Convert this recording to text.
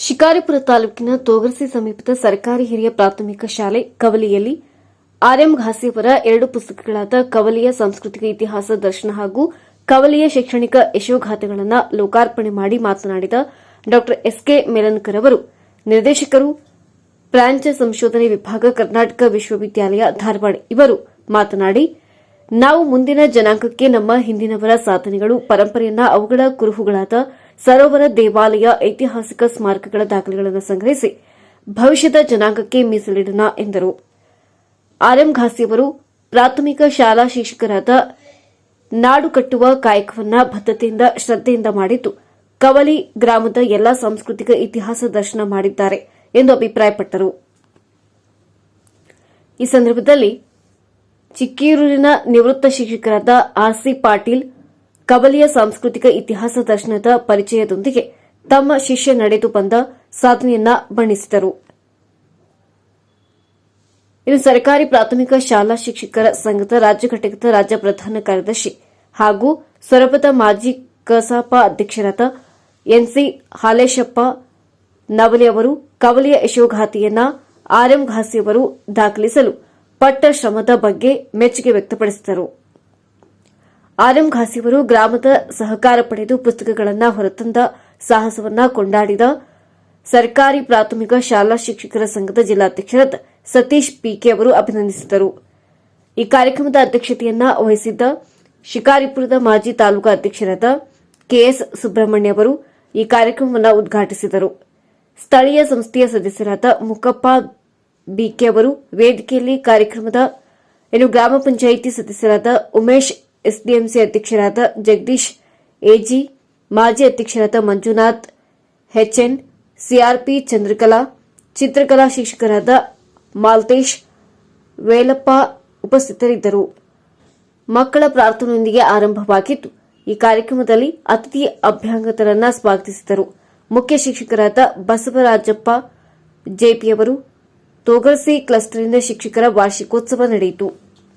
ಶಿಕಾರಿಪುರ ತಾಲೂಕಿನ ತೋಗರ್ಸಿ ಸಮೀಪದ ಸರ್ಕಾರಿ ಹಿರಿಯ ಪ್ರಾಥಮಿಕ ಶಾಲೆ ಕವಲಿಯಲ್ಲಿ ಆರ್ಎಂ ಘಾಸಿಯವರ ಎರಡು ಪುಸ್ತಕಗಳಾದ ಕವಲಿಯ ಸಾಂಸ್ಕೃತಿಕ ಇತಿಹಾಸ ದರ್ಶನ ಹಾಗೂ ಕವಲಿಯ ಶೈಕ್ಷಣಿಕ ಯಶೋಘಾತಗಳನ್ನು ಲೋಕಾರ್ಪಣೆ ಮಾಡಿ ಮಾತನಾಡಿದ ಡಾ ಎಸ್ಕೆ ಮೆಲನ್ಕರ್ ಅವರು. ನಿರ್ದೇಶಕರು ಪ್ರಾಂಚ ಸಂಶೋಧನೆ ವಿಭಾಗ, ಕರ್ನಾಟಕ ವಿಶ್ವವಿದ್ಯಾಲಯ, ಧಾರವಾಡ ಇವರು ಮಾತನಾಡಿ ನಾವು ಮುಂದಿನ ಜನಾಂಗಕ್ಕೆ ನಮ್ಮ ಹಿಂದಿನವರ ಸಾಧನೆಗಳು, ಪರಂಪರೆಯನ್ನ, ಅವುಗಳ ಕುರುಹುಗಳಾದ ಸರೋವರ ದೇವಾಲಯ, ಐತಿಹಾಸಿಕ ಸ್ಮಾರಕಗಳ ದಾಖಲೆಗಳನ್ನು ಸಂಗ್ರಹಿಸಿ ಭವಿಷ್ಯದ ಜನಾಂಗಕ್ಕೆ ಮೀಸಲಿಡೋಣ ಎಂದರು. ಆರ್ಎಂ ಘಾಸಿಯವರು ಪ್ರಾಥಮಿಕ ಶಾಲಾ ಶಿಕ್ಷಕರಾದ ನಾಡು ಕಟ್ಟುವ ಕಾಯಕವನ್ನ ಬದ್ಧತೆಯಿಂದ, ಶ್ರದ್ಧೆಯಿಂದ ಮಾಡಿದ್ದು, ಕವಲಿ ಗ್ರಾಮದ ಎಲ್ಲಾ ಸಾಂಸ್ಕೃತಿಕ ಇತಿಹಾಸ ದರ್ಶನ ಮಾಡಿದ್ದಾರೆ ಎಂದು ಅಭಿಪ್ರಾಯಪಟ್ಟರು. ಈ ಸಂದರ್ಭದಲ್ಲಿ ಚಿಕ್ಕೀರೂರಿನ ನಿವೃತ್ತ ಶಿಕ್ಷಕರಾದ ಆರ್ಸಿ ಪಾಟೀಲ್ ಕಬಲಿಯ ಸಾಂಸ್ಕೃತಿಕ ಇತಿಹಾಸ ದರ್ಶನದ ಪರಿಚಯದೊಂದಿಗೆ ತಮ್ಮ ಶಿಷ್ಯ ನಡೆದು ಬಂದ ಸಾಧನೆಯನ್ನ ಬಣ್ಣಿಸಿದರು. ಇನ್ನು ಸರ್ಕಾರಿ ಪ್ರಾಥಮಿಕ ಶಾಲಾ ಶಿಕ್ಷಕರ ಸಂಘದ ರಾಜ್ಯ ಘಟಕದ ರಾಜ್ಯ ಪ್ರಧಾನ ಕಾರ್ಯದರ್ಶಿ ಹಾಗೂ ಸೊರಬದ ಮಾಜಿ ಕಸಾಪ ಅಧ್ಯಕ್ಷರಾದ ಎನ್ಸಿ ಹಾಲೇಶಪ್ಪ ನವಲಿ ಅವರು ಕವಲಿಯ ಯಶೋಘಾತಿಯನ್ನ ಆರ್ಎಂ ಘಾಸಿಯವರು ದಾಖಲಿಸಲು ಪಟ್ಟ ಶ್ರಮದ ಬಗ್ಗೆ ಮೆಚ್ಚುಗೆ ವ್ಯಕ್ತಪಡಿಸಿದರು. ಆರ್ಎಂ ಘಾಸಿಯವರು ಗ್ರಾಮದ ಸಹಕಾರ ಪಡೆದು ಪುಸ್ತಕಗಳನ್ನು ಹೊರತಂದ ಸಾಹಸವನ್ನ ಕೊಂಡಾಡಿದ ಸರ್ಕಾರಿ ಪ್ರಾಥಮಿಕ ಶಾಲಾ ಶಿಕ್ಷಕರ ಸಂಘದ ಜಿಲ್ಲಾಧ್ಯಕ್ಷರಾದ ಸತೀಶ್ ಪಿಕೆ ಅವರು ಅಭಿನಂದಿಸಿದರು. ಈ ಕಾರ್ಯಕ್ರಮದ ಅಧ್ಯಕ್ಷತೆಯನ್ನ ವಹಿಸಿದ್ದ ಶಿಕಾರಿಪುರದ ಮಾಜಿ ತಾಲೂಕಾ ಅಧ್ಯಕ್ಷರಾದ ಕೆಎಸ್ ಸುಬ್ರಹ್ಮಣ್ಯ ಅವರು ಈ ಕಾರ್ಯಕ್ರಮವನ್ನು ಉದ್ಘಾಟಿಸಿದರು. ಸ್ಥಳೀಯ ಸಂಸ್ಥೆಯ ಸದಸ್ಯರಾದ ಮುಕಪ್ಪ ಬಿಕೆ ಅವರು ವೇದಿಕೆಯಲ್ಲಿ ಕಾರ್ಯಕ್ರಮದ ಏನು ಗ್ರಾಮ ಪಂಚಾಯಿತಿ ಸದಸ್ಯರಾದ ಉಮೇಶ್, ಎಸ್ಡಿಎಂಸಿ ಅಧ್ಯಕ್ಷರಾದ ಜಗದೀಶ್, ಎಜಿ, ಮಾಜಿ ಅಧ್ಯಕ್ಷರಾದ ಮಂಜುನಾಥ್ ಹೆಚ್ಎನ್ ಸಿಆರ್ಪಿ ಚಂದ್ರಕಲಾ, ಚಿತ್ರಕಲಾ ಶಿಕ್ಷಕರಾದ ಮಾಲ್ತೇಶ್ ವೇಲಪ್ಪ ಉಪಸ್ಥಿತರಿದ್ದರು. ಮಕ್ಕಳ ಪ್ರಾರ್ಥನೆಯೊಂದಿಗೆ ಆರಂಭವಾಗಿತ್ತು ಈ ಕಾರ್ಯಕ್ರಮದಲ್ಲಿ ಅತಿಥಿ ಅಭ್ಯಂಗತರನ್ನ ಸ್ವಾಗತಿಸಿದರು. ಮುಖ್ಯ ಶಿಕ್ಷಕರಾದ ಬಸವರಾಜಪ್ಪ ಜೆಪಿಯವರು ತೋಗರ್ಸಿ ಕ್ಲಸ್ಟರ್ನಿಂದ ಶಿಕ್ಷಕರ ವಾರ್ಷಿಕೋತ್ಸವ ನಡೆಯಿತು.